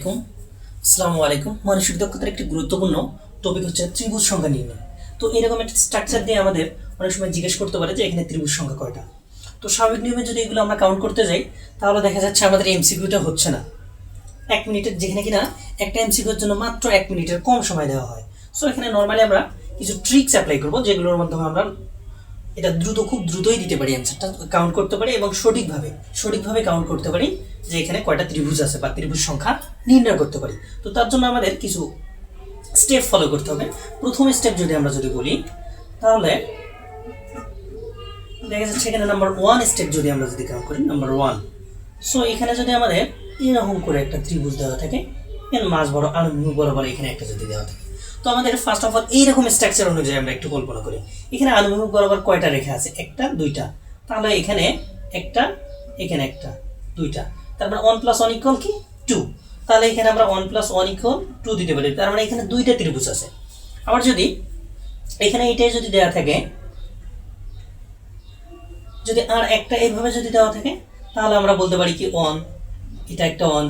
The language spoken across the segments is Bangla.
আলাইকুম। আসসালামু আলাইকুম। মানসিক দক্ষতার একটি গুরুত্বপূর্ণ টপিক হচ্ছে ত্রিভুজ সংখ্যা নির্ণয়। তো এরকম একটা স্ট্রাকচার দিয়ে আমাদের অনেক সময় জিজ্ঞেস করতে পারে যে এখানে ত্রিভুজ সংখ্যা কয়টা? তো স্বাভাবিক নিয়মে যদি এগুলো আমরা কাউন্ট করতে যাই, তাহলে দেখা যাচ্ছে আমাদের এমসিকিউটা হচ্ছে না। এক মিনিটের যেখানে কিনা একটা এমসিকিউর জন্য মাত্র এক মিনিটের কম সময় দেওয়া হয়। সো এখানে নর্মালি আমরা কিছু ট্রিক্স অ্যাপ্লাই করব যেগুলোর মাধ্যমে আমরা এটা দ্রুত, খুব দ্রুতই দিতে পারি অ্যান্সারটা কাউন্ট করতে পারি এবং সঠিকভাবে সঠিকভাবে কাউন্ট করতে পারি যে এখানে কয়টা ত্রিভুজ আছে বা ত্রিভুজ সংখ্যা নির্ণয় করতে পারি। তো তার জন্য আমাদের কিছু স্টেপ ফলো করতে হবে। প্রথম স্টেপ যদি আমরা যদি বলি, তাহলে দেখা যাচ্ছে এখানে নাম্বার ওয়ান স্টেপ যদি আমরা যদি কাউন্ট করি নাম্বার ওয়ান সো এখানে যদি আমাদের এরকম করে একটা ত্রিভুজ দেওয়া থাকে, এর মাঝ বড় আনুভূমিক বরাবর এখানে একটা যদি দেওয়া থাকে। তো আমাদের ফার্স্ট অফ অল এইরকম স্ট্রাকচার অনুযায়ী আমরা একটু কল্পনা করি। এখানে আনুভূমিক বরাবর কয়টা রেখা আছে? একটা, দুইটা। তাহলে এখানে একটা এখানে একটা, দুইটা। তার মানে ওয়ান প্লাস ওয়ান ইকুয়াল কি? টু তাহলে এখানে আমরা one plus one equal two দিতে পারি। তার মানে এখানে দুইটা ত্রিভুজ আছে। আবার যদি এখানে এটাই যদি দেওয়া থাকে, যদি আর একটা এইভাবে যদি দেওয়া থাকে, তাহলে আমরা বলতে পারি কি ওয়ান এটা একটা ওয়ান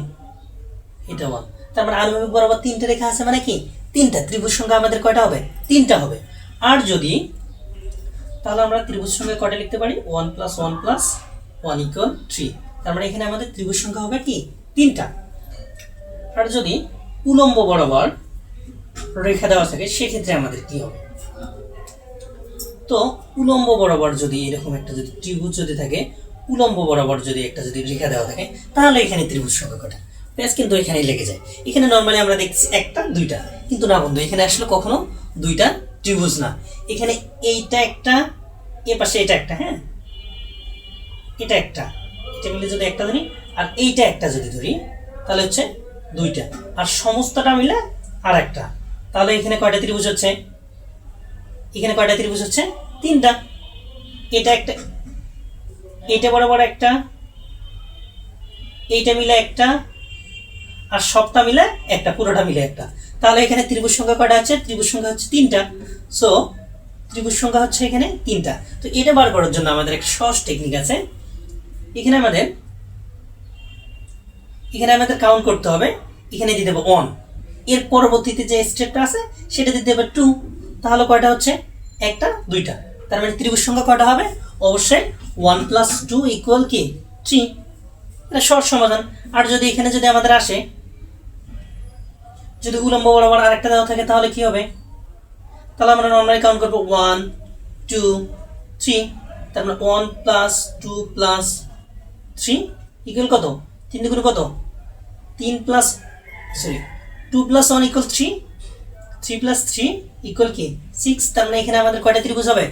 এটা ওয়ান তার মানে আনুভূমিক বরাবর তিনটে রেখা আছে মানে কি? তিনটা, ত্রিভুজ সংখ্যা আমাদের কয়টা হবে? তিনটা হবে। আর যদি, তাহলে আমরা ত্রিভুজ সংখ্যা কয়টা লিখতে পারি? One plus one plus one equal three. তার মানে এখানে আমাদের ত্রিভুজ সংখ্যা হবে কি? তিনটা। আর যদি উলম্ব বরাবর রেখা দেওয়া থাকে, সেক্ষেত্রে আমাদের কি হবে? তো উলম্ব বরাবর যদি এরকম একটা যদি ত্রিভুজ যদি থাকে, উলম্ব বরাবর যদি একটা যদি রেখা দেওয়া থাকে, তাহলে এখানে ত্রিভুজ সংখ্যা কটা ব্যাস কিন্তু এখানেই লেগে যায়। এখানে নর্মালি আমরা দেখছি একটা, দুইটা। কিন্তু না বন্ধু, এখানে আসলে কখনো দুইটা ত্রিভুজ না। এখানে এইটা একটা, এ পাশে এটা একটা হ্যাঁ? এটা একটা। এটা মিলে যদি একটা ধরি, আর এইটা একটা যদি ধরি, তাহলে হচ্ছে দুইটা। আর সমস্তটা মিলে আর একটা। তাহলে এখানে কয়টা ত্রিভুজ হচ্ছে? এখানে কয়টা ত্রিভুজ হচ্ছে? তিনটা। এটা একটা, এইটা বরাবর একটা, এইটা মিলে একটা আর সবটা মিলে একটা, পুরোটা মিলে একটা। তাহলে এখানে ত্রিভুজ সংখ্যা কয়টা আছে? ত্রিভুজ সংখ্যা হচ্ছে তিনটা। সো ত্রিভুজ সংখ্যা হচ্ছে এখানে তিনটা। তো এটা বার করার জন্য আমাদের একটা সহজ টেকনিক আছে। এখানে আমাদের এখানে আমাদের কাউন্ট করতে হবে। এখানে দিতে হবে ওয়ানের পরবর্তীতে যে স্টেপটা আছে, সেটা দিতে হবে টু তাহলে কয়টা হচ্ছে? একটা, দুইটা। তার মানে ত্রিভুজ সংখ্যা কয়টা হবে? অবশ্যই ওয়ান প্লাস টু ইকুয়াল কি? থ্রি এটা সহজ সমাধান। আর যদি এখানে যদি আমাদের আসে যদি উলম্ব বরাবর আরেকটা দেওয়া থাকে, তাহলে কি হবে? তাহলে আমরা নর্মালি কাউন্ট করব ওয়ান টু থ্রি মানে one plus two plus three equal কত? তিন দুগুণ কত? তিন plus sorry two plus one equal three three plus three equal কি? সিক্স তার মানে এখানে আমাদের কয়টা ত্রিভুজ হবে?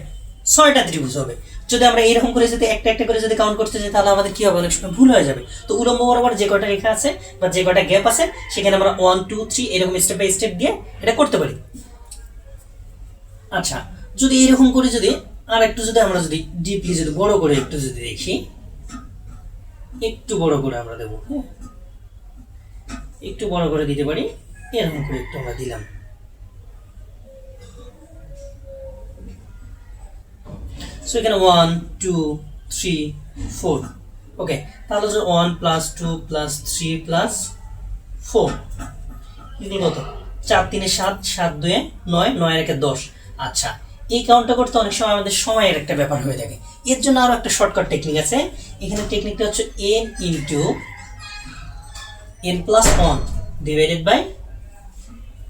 ছয়টা ত্রিভুজ হবে। যদি আমরা এরকম করে যদি একটা একটা করে যদি কাউন্ট করতে যাই, তাহলে আমাদের কি হবে? অনেক সময় ভুল হয়ে যাবে। তো উলম্ব বরাবর যে কটা রেখা আছে বা যে কটা গ্যাপ আছে, সেখানে আমরা ওয়ান টু থ্রি এরকম স্টেপ বাই স্টেপ দিয়ে এটা করতে পারি। আচ্ছা যদি এরকম করে যদি আর একটু যদি আমরা যদি ডিপলি যদি বড় করে একটু যদি দেখি, একটু বড় করে আমরা দেবো হ্যাঁ? একটু বড় করে দিতে পারি, এরকম করে একটু আমরা দিলাম। সো এখানে one two three four okay তাহলে হচ্ছে one plus two plus three plus four কত? চার তিনে সাত সাত দুয়ে নয় নয় একে দশ। আচ্ছা এই কাউন্টটা করতে অনেক সময় আমাদের সময়ের একটা ব্যাপার হয়ে থাকে। এর জন্য আরও একটা শর্টকাট টেকনিক আছে। এখানে টেকনিকটা হচ্ছে n into n plus one divided by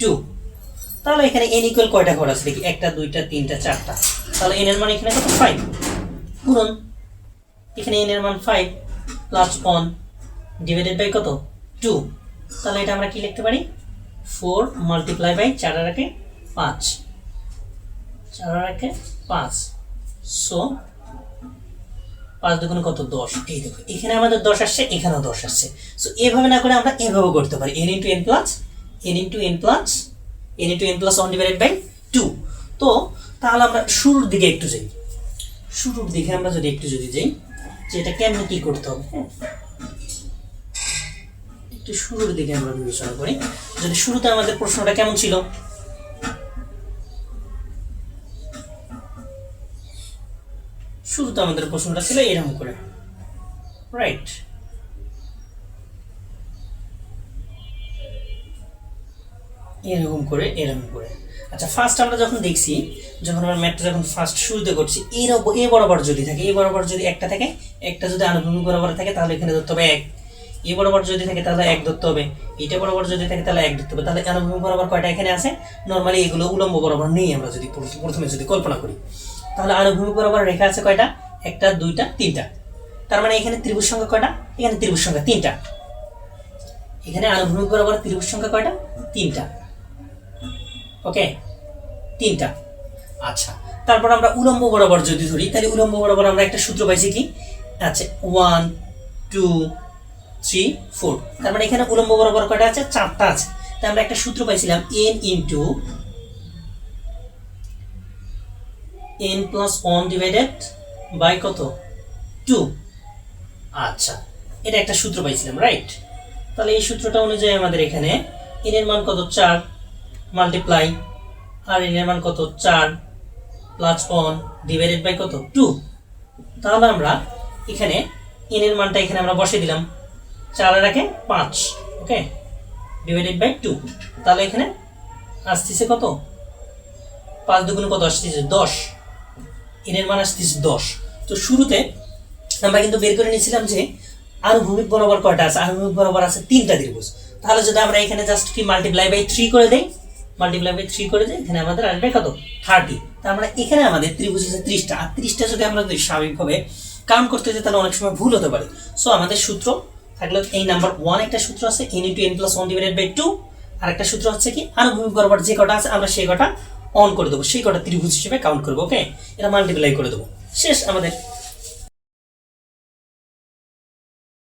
two তাহলে এখানে এন ইকুয়াল কয়টা ঘর আছে? দেখি, একটা, দুইটা, তিনটা, চারটা। তাহলে এন এর মান এখানে কত? ফাইভ গুণন এখানে এন এর মান five plus one divided by কত? টু তাহলে এটা আমরা কি লিখতে পারি? ফোর মাল্টিপ্লাই বাই চার রাখে পাঁচ। চার রাখে পাঁচ। সো পাঁচ দুগুণ কত? দশ। এই দেখো, এখানে আমাদের দশ আসছে, এখানেও দশ আসছে। সো এভাবে না করে আমরা এভাবে করতে পারি। N into n plus n into n plus n into n plus one divided by two তো তাহলে আমরা শুরুর দিকে একটু যাই। শুরুর দিকে আমরা যদি একটু যদি যাই, যে এটা কেমনে কি করতে হবে হ্যাঁ? একটু শুরুর দিকে আমরা বিবেচনা করি। যদি শুরুতে আমাদের প্রশ্নটা কেমন ছিল? শুরুতে আমাদের প্রশ্নটা ছিল এরকম করে। রাইট এরকম করে এরকম করে। আচ্ছা ফার্স্ট আমরা যখন দেখছি, যখন আমরা ম্যাথটা যখন ফার্স্ট শুরুতে করছি, এর এ বরাবর যদি থাকে, এ বরাবর যদি একটা থাকে, একটা যদি আনুভূমিক বরাবর থাকে, তাহলে এখানে ধরতে হবে এক। এ বরাবর যদি থাকে, তাহলে এক ধরতে হবে। এটা বরাবর যদি থাকে, তাহলে এক ধরতে হবে। তাহলে আনুভূমিক বরাবর কয়টা এখানে আছে? নর্মালি এগুলো উলম্ব বরাবর নেই আমরা যদি প্রথমে যদি কল্পনা করি। তাহলে আনুভূমিক বরাবর রেখা আছে কয়টা? একটা, দুইটা, তিনটা। তার মানে এখানে ত্রিভুজ সংখ্যা কয়টা? এখানে ত্রিভুজ সংখ্যা তিনটা। এখানে আনুভূমিক বরাবর ত্রিভুজ সংখ্যা কয়টা? তিনটা। ওকে তিনটা। আচ্ছা তারপর আমরা উলম্ব বরাবর যদি ধরি, তাহলে উলম্ব বরাবর আমরা একটা সূত্র পাইছি কি? আচ্ছা ওয়ান টু থ্রি ফোর তার মানে এখানে উলম্ব বরাবর কয়টা আছে? চারটা আছে। তাই আমরা একটা সূত্র পাইছিলাম n into n plus one divided by কত? টু আচ্ছা এটা একটা সূত্র পাইছিলাম রাইট তাহলে এই সূত্রটা অনুযায়ী আমাদের এখানে এন এর মান কত? চার। মাল্টিপ্লাই আর এর মান কত? চার প্লাস ওয়ান ডিভাইডেড বাই কত? টু তাহলে আমরা এখানে এন এর মানটা এখানে আমরা বসিয়ে দিলাম। চার রাখে পাঁচ ওকে ডিভাইডেড বাই টু তাহলে এখানে আসতেছে কত? পাঁচ দুগুণে কত? আসতেছে দশ। এন এর মান আসতেছে দশ। তো শুরুতে আমরা কিন্তু বের করে নিয়েছিলাম যে আনুভূমিক বরাবর কয়টা আছে? আনুভূমিক বরাবর আছে তিনটা ত্রিভুজ। তাহলে যদি আমরা এখানে জাস্ট কি মাল্টিপ্লাই বাই থ্রি করে দেই মাল্টিপ্লাই বাই থ্রি করে দিই এখানে আমাদের আসবে কত? থার্টি তার মানে এখানে আমাদের ত্রিভুজ আছে ত্রিশটা। আর ত্রিশটা যদি আমরা যদি স্বাভাবিকভাবে কাউন্ট করতে যাই, তাহলে অনেক সময় ভুল হতে পারে। সো আমাদের সূত্র থাকলে এই নাম্বার ওয়ান একটা সূত্র আছে n into n plus one divided by two আর একটা সূত্র হচ্ছে কি, আনুভূমিক বরাবর যে কটা আছে, আমরা সেই কটা অন করে দেবো। সেই কটা ত্রিভুজ হিসেবে কাউন্ট করব ওকে এটা মাল্টিপ্লাই করে দেবো। শেষ আমাদের